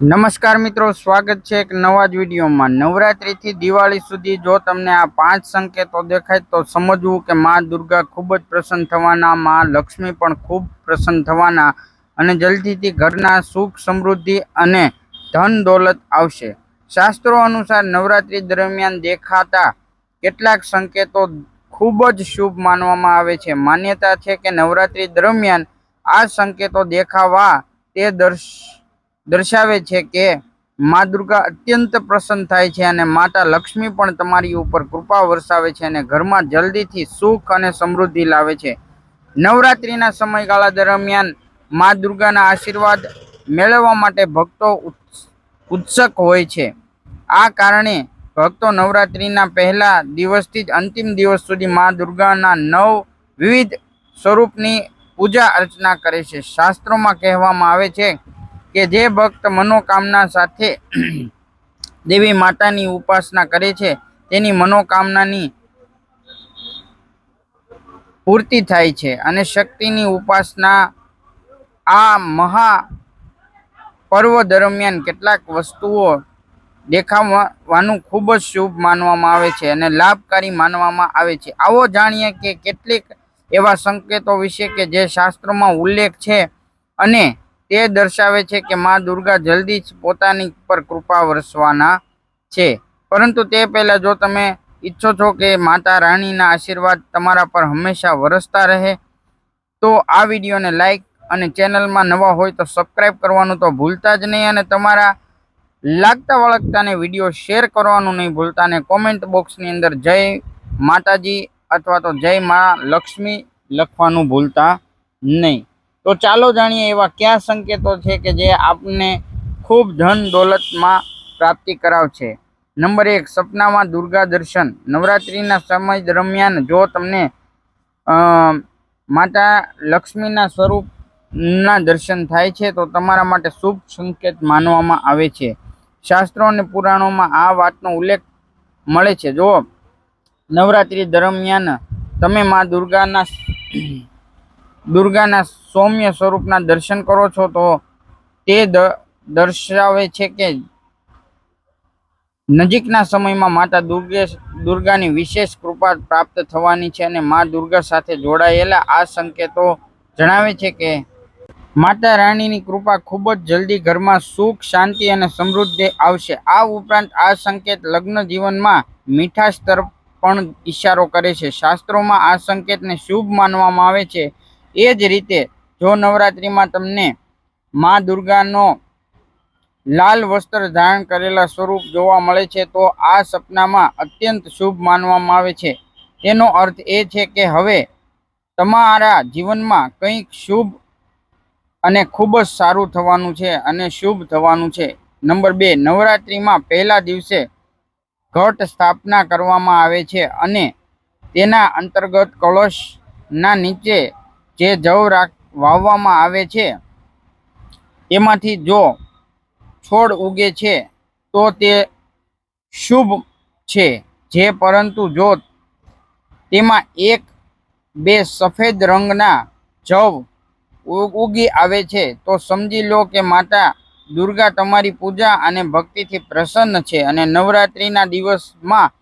નમસ્કાર મિત્રો, સ્વાગત છે એક નવા જ વિડીયોમાં. નવરાત્રિથી દિવાળી સુધી જો તમને આ પાંચ સંકેતો દેખાય, તો સમજવું કે માં દુર્ગા ખૂબ જ પ્રસન્ન થવાના, માં લક્ષ્મી પણ ખૂબ પ્રસન્ન થવાના અને જલ્દીથી ઘરના સુખ સમૃદ્ધિ અને ધન દોલત આવશે. શાસ્ત્રો અનુસાર નવરાત્રિ દરમિયાન દેખાતા કેટલાક સંકેતો ખૂબ જ શુભ માનવામાં આવે છે. માન્યતા છે કે નવરાત્રિ દરમિયાન આ સંકેતો દેખાવા તે દર્શ દર્શાવે છે કે મા દુર્ગા અત્યંત પ્રસન્ન થાય છે અને માતા લક્ષ્મી પણ તમારી ઉપર કૃપા વરસાવે છે અને ઘરમાં જલ્દીથી સુખ અને સમૃદ્ધિ લાવે છે. નવરાત્રિના સમયગાળા દરમિયાન મા દુર્ગાના આશીર્વાદ મેળવવા માટે ભક્તો ઉત્સ- ઉત્સુક હોય છે. આ કારણે ભક્તો નવરાત્રિના પહેલા દિવસથી જ અંતિમ દિવસ સુધી મા દુર્ગાના નવ વિવિધ સ્વરૂપની પૂજા અર્ચના કરે છે. શાસ્ત્રોમાં કહેવામાં આવે છે કે જે ભક્ત મનોકામના સાથે દેવી માતાની ઉપાસના કરે છે, તેની મનોકામનાની પૂર્તિ થાય છે અને શક્તિની ઉપાસના આ મહા પર્વ દરમિયાન કેટલાક વસ્તુઓ દેખાવાનું ખૂબ જ શુભ માનવામાં આવે છે અને લાભકારી માનવામાં આવે છે. આવો જાણીએ કે કેટલીક એવા સંકેતો વિશે કે જે શાસ્ત્રોમાં ઉલ્લેખ છે અને તે દર્શાવે છે કે માં દુર્ગા જલ્દી જ પોતાની પર કૃપા વરસવાના છે. પરંતુ તે પહેલાં જો તમે ઈચ્છો છો કે માતા રાણીના આશીર્વાદ તમારા પર હંમેશા વરસતા રહે, તો આ વિડીયોને લાઈક અને ચેનલમાં નવા હોય તો સબસ્ક્રાઈબ કરવાનું તો ભૂલતા જ નહીં અને તમારા લાગતા વળગતાને વીડિયો શેર કરવાનું નહીં ભૂલતા અને કોમેન્ટ બોક્સની અંદર જય માતાજી અથવા તો જય મા લક્ષ્મી લખવાનું ભૂલતા નહીં. તો ચાલો જાણીએ એવા કયા સંકેતો છે કે જે આપને ખૂબ ધન દોલતમાં પ્રાપ્તિ કરાવશે. નંબર એક, સપનામાં દુર્ગા દર્શન. નવરાત્રિના સમય દરમિયાન જો તમને માતા લક્ષ્મીના સ્વરૂપના દર્શન થાય છે, તો તમારા માટે શુભ સંકેત માનવામાં આવે છે. શાસ્ત્રો અને પુરાણોમાં આ વાતનો ઉલ્લેખ મળે છે. જો નવરાત્રિ દરમિયાન તમે મા દુર્ગાના દુર્ગાના સૌમ્ય સ્વરૂપના દર્શન કરો છો તો તે દર્શાવે છે કે નજીકના સમયમાં માતા દુર્ગે, દુર્ગાની વિશેષ કૃપા પ્રાપ્ત થવાની છે અને મા દુર્ગા સાથે જોડાયેલા આ સંકેતો જણાવે છે કે માતા રાણીની કૃપા ખૂબ જ જલ્દી ઘરમાં સુખ, શાંતિ અને સમૃદ્ધિ આવશે. આ ઉપરાંત આ સંકેત લગ્ન જીવનમાં મીઠાશ તરફ પણ ઈશારો કરે છે. શાસ્ત્રોમાં આ સંકેતને શુભ માનવામાં આવે છે. એ જ રીતે જો નવરાત્રિમાં તમને મા દુર્ગાનો લાલ વસ્ત્ર ધારણ કરેલા સ્વરૂપ જોવા મળે છે, તો આ સપનામાં અત્યંત શુભ માનવામાં આવે છે. તેનો અર્થ એ છે કે હવે તમારા જીવનમાં કંઈક શુભ અને ખૂબ જ સારું થવાનું છે અને શુભ થવાનું છે. નંબર બે, નવરાત્રિમાં પહેલા દિવસે ઘટ સ્થાપના કરવામાં આવે છે અને તેના અંતર્ગત કળશના નીચે જે જવ રાખ, વાવવામાં આવે છે તેમાંથી જો છોડ ઉગે છે, તો તે શુભ છે. જે પરંતુ જો તેમાં એક બે સફેદ રંગના જવ ઉગી આવે છે, તો સમજી લો કે માતા દુર્ગા તમારી પૂજા અને ભક્તિથી પ્રસન્ન છે અને નવરાત્રિના દિવસમાં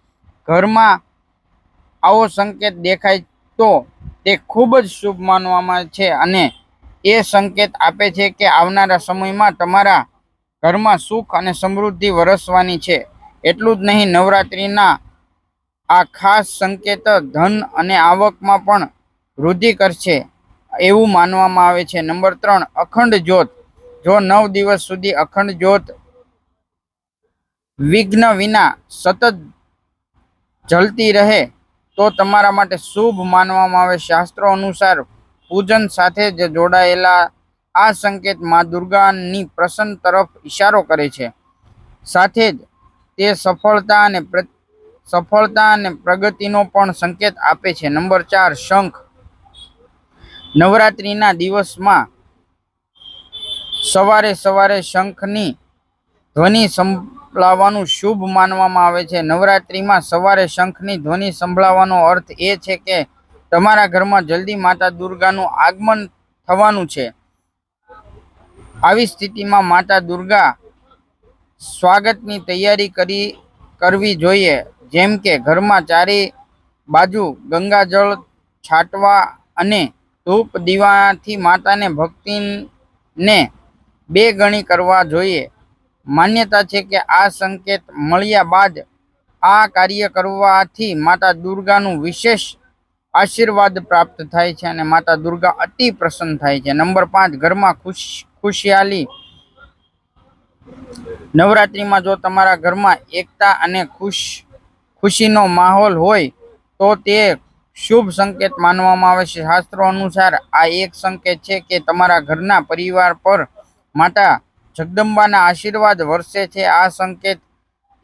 ઘરમાં આવો સંકેત દેખાય તો તે ખૂબ જ શુભ માનવામાં છે અને એ સંકેત આપે છે કે આવનારા સમયમાં તમારા ઘરમાં સુખ અને સમૃદ્ધિ વરસવાની છે. એટલું જ નહીં, નવરાત્રિના આ ખાસ સંકેત ધન અને આવકમાં પણ વૃદ્ધિ કરશે એવું માનવામાં આવે છે. નંબર ત્રણ, અખંડ જ્યોત. જો નવ દિવસ સુધી અખંડ જ્યોત વિઘ્ન વિના સતત જલતી રહે તો તમારા માટે શુભ માનવામાં આવે. શાસ્ત્રો અનુસાર પૂજન સાથે જ જોડાયેલા આ સંકેત મા દુર્ગાની પ્રસન્ન તરફ ઈશારો કરે છે. સાથે જ તે સફળતા અને સફળતા અને પ્રગતિનો પણ સંકેત આપે છે. નંબર ચાર, શંખ. નવરાત્રિના દિવસમાં સવારે સવારે શંખની ધ્વનિ સંભળાવવાનું શુભ માનવામાં આવે છે. નવરાત્રિમાં સવારે શંખની ધ્વનિ સંભળાવવાનો અર્થ એ છે કે તમારા ઘરમાં જલ્દી માતા દુર્ગાનું આગમન થવાનું છે. આવી સ્થિતિમાં માતા દુર્ગા સ્વાગતની તૈયારી કરી, કરવી જોઈએ. જેમ કે ઘરમાં ચારે બાજુ ગંગાજળ છાંટવા અને ધૂપ દીવાથી માતાને ભક્તિને બે ગણી કરવા જોઈએ. માન્યતા છે કે આ સંકેત મળ્યા બાદ આ કાર્ય કરવાથી માતા દુર્ગાનું વિશેષ આશીર્વાદ પ્રાપ્ત થાય છે અને માતા દુર્ગા અતિ પ્રસન્ન થાય છે. નંબર પાંચ, ઘરમાં ખુશ, ખુશિયાલી. નવરાત્રિમાં જો તમારા ઘરમાં એકતા અને ખુશ, ખુશીનો માહોલ હોય, તો તે શુભ સંકેત માનવામાં આવે છે. શાસ્ત્રો અનુસાર આ એક સંકેત છે કે તમારા ઘરના પરિવાર પર માતા જગદંબાના આશીર્વાદ વર્ષે છે. આ સંકેત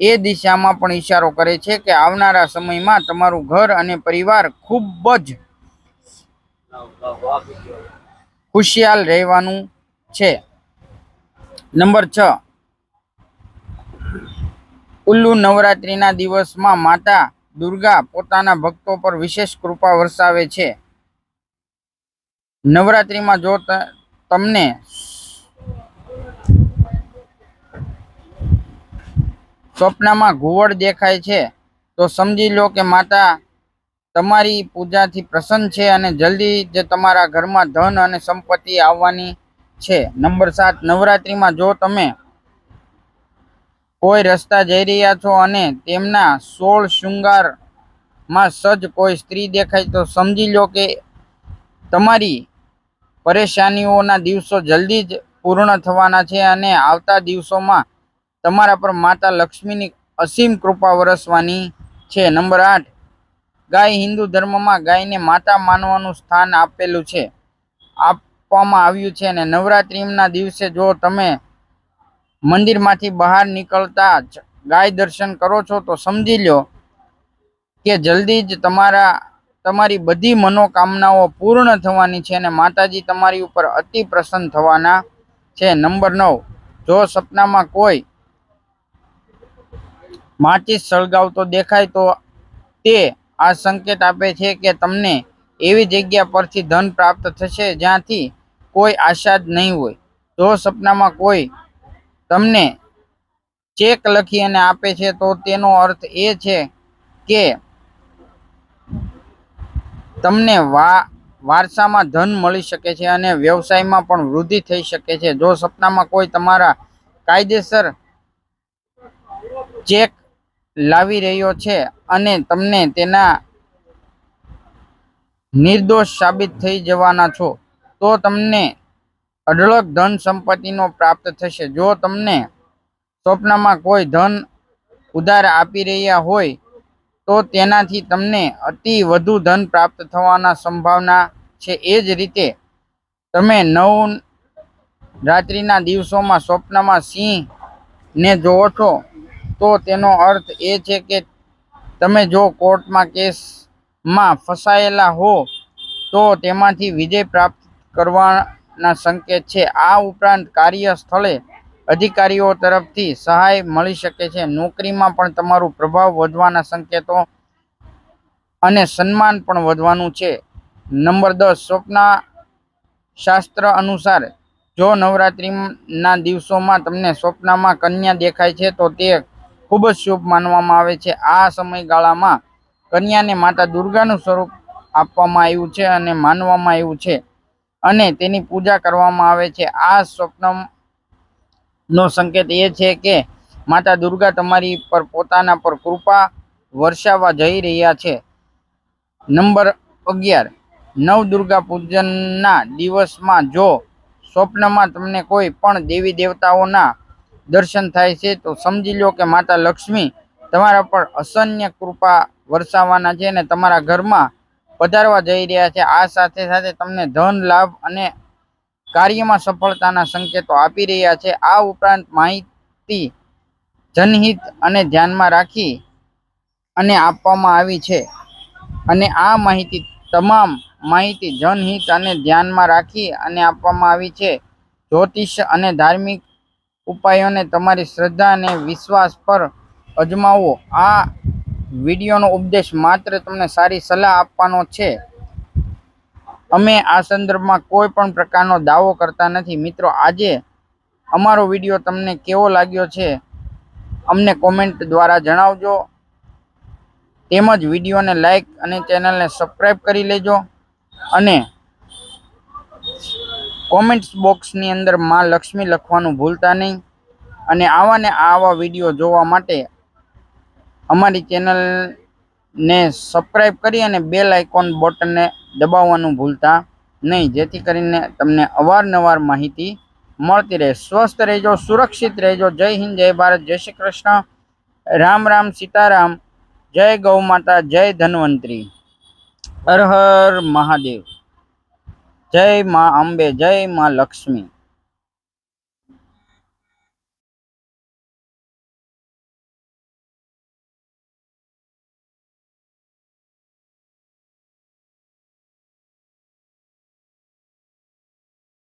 એ દિશામાં પણ ઈશારો કરે છે કે આવનારા સમયમાં તમારું ઘર અને પરિવાર ખૂબ જ ખુશિયાલ રહેવાનું છે. નંબર છ. ઉલ્લુ નવરાત્રિના દિવસમાં માતા દુર્ગા પોતાના ભક્તો પર વિશેષ કૃપા વરસાવે છે. નવરાત્રિમાં જો તમને સ્વપ્નમાં ઘુવડ દેખાય છે, તો સમજી લો કે માતા તમારી પૂજાથી પ્રસન્ન છે અને જલ્દી જ તમારા ઘરમાં ધન અને સંપત્તિ આવવાની છે. નંબર સાત, નવરાત્રિમાં જો તમે કોઈ રસ્તા જઈ રહ્યા છો અને તેમના સોળ શૃંગારમાં સજ્જ કોઈ સ્ત્રી દેખાય, તો સમજી લો કે તમારી પરેશાનીઓના દિવસો જલ્દી જ પૂર્ણ થવાના છે અને આવતા દિવસોમાં તમારા પર માતા લક્ષ્મીની અસીમ કૃપા વરસવાની છે. નંબર આઠ, ગાય હિન્દુ ધર્મમાં ગાયને માતા માનવાનું સ્થાન આપેલું છે. આપવામાં આવ્યું છે અને નવરાત્રિના દિવસે જો તમે મંદિરમાંથી બહાર નીકળતા જ ગાય દર્શન કરો છો, તો સમજી લો કે જલ્દી જ તમારા, તમારી બધી મનોકામનાઓ પૂર્ણ થવાની છે અને માતાજી તમારી ઉપર અતિ પ્રસન્ન થવાના છે. નંબર નવ, જો સપનામાં કોઈ માચીસ સળગાવતો દેખાય તો તે આ સંકેત આપે છે કે તમને એવી જગ્યા પરથી ધન પ્રાપ્ત થશે જ્યાંથી કોઈ આશા જ નહીં હોય. જો સપનામાં કોઈ તમને ચેક લખી અને આપે છે, તો તેનો અર્થ એ છે કે તમને વા, વારસામાં ધન મળી શકે છે અને વ્યવસાયમાં પણ વૃદ્ધિ થઈ શકે છે. જો સપનામાં કોઈ તમારા કાયદેસર ચેક લાવી રહ્યો છે અને તમને તેના નિર્દોષ સાબિત થઈ જવાના છો, તો તમને અઢળક ધન સંપત્તિનો પ્રાપ્ત થશે. જો તમને સ્વપ્નમાં કોઈ ધન ઉધાર આપી રહ્યા હોય, તો તેનાથી તમને અતિ વધુ ધન પ્રાપ્ત થવાના સંભાવના છે. એ જ રીતે તમે નવ રાત્રિના દિવસોમાં સ્વપ્નમાં સિંહ ને જોવો છો તો તેનો અર્થ એ છે કે તમે જો કોર્ટમાં કેસમાં ફસાયેલા હો, તો તેમાંથી વિજય પ્રાપ્ત કરવાના સંકેત છે. આ ઉપરાંત કાર્યસ્થળે અધિકારીઓ તરફથી સહાય મળી શકે છે. નોકરીમાં પણ તમારું પ્રભાવ વધવાના સંકેતો અને સન્માન પણ વધવાનું છે. નંબર દસ સ્વપ્ન શાસ્ત્ર અનુસાર જો નવરાત્રિના દિવસોમાં તમને સ્વપ્નમાં કન્યા દેખાય છે, તો તે ખૂબ જ શુભ માનવામાં આવે છે. આ સમયગાળામાં કન્યાને માતા દુર્ગાનું સ્વરૂપ આપવામાં આવ્યું છે અને માનવામાં આવ્યું છે અને તેની પૂજા કરવામાં આવે છે. આ સ્વપ્નનો સંકેત એ છે કે માતા દુર્ગા તમારી પર પોતાના પર કૃપા વર્ષાવા જઈ રહ્યા છે. નંબર અગિયાર, નવ દુર્ગા પૂજનના દિવસમાં જો સ્વપ્નમાં તમને કોઈ પણ દેવી દેવતાઓના દર્શન થાય છે, તો સમજી લો કે માતા લક્ષ્મી તમારા પર અસન્ય કૃપા વરસાવવાના છે અને તમારા ઘરમાં પધારવા જઈ રહ્યા છે. આ સાથે સાથે તમને ધન, લાભ અને કાર્યમાં સફળતાના સંકેતો આપી રહ્યા છે. આ ઉપરાંત માહિતી જનહિત અને ધ્યાનમાં રાખી અને આપવામાં આવી છે. અને આ માહિતી તમામ માહિતી જનહિત અને ધ્યાનમાં રાખી અને આપવામાં આવી છે. જ્યોતિષ અને ધાર્મિક ઉપાયોને તમારી શ્રદ્ધા અને વિશ્વાસ પર અજમાવો. આ વિડીયોનો ઉપદેશ માત્ર તમને સારી સલાહ આપવાનો છે. અમે આ સંદર્ભમાં કોઈ પણ પ્રકારનો દાવો કરતા નથી. મિત્રો, આજે અમારો વીડિયો તમને કેવો લાગ્યો છે? અમને કોમેન્ટ દ્વારા જણાવજો. તેમજ વિડીયોને લાઈક અને ચેનલને સબસ્ક્રાઈબ કરી લેજો. અને કોમેન્ટ્સ બોક્સની અંદરમાં લક્ષ્મી લખવાનું ભૂલતા નહીં. અને આવા ને આવા વીડિયો જોવા માટે અમારી ચેનલને સબસ્ક્રાઈબ કરી અને બેલ આઇકોન બટનને દબાવવાનું ભૂલતા નહીં. જેથી કરીને તમને અવારનવાર માહિતી મળતી રહે. સ્વસ્થ રહેજો, સુરક્ષિત રહેજો. જય હિન્દ, જય ભારત, જય શ્રી કૃષ્ણ. રામ રામ, સીતારામ. જય ગૌ માતા, જય ધન્વંતરી. હર હર મહાદેવ. જય મા અંબે જય મા લક્ષ્મી.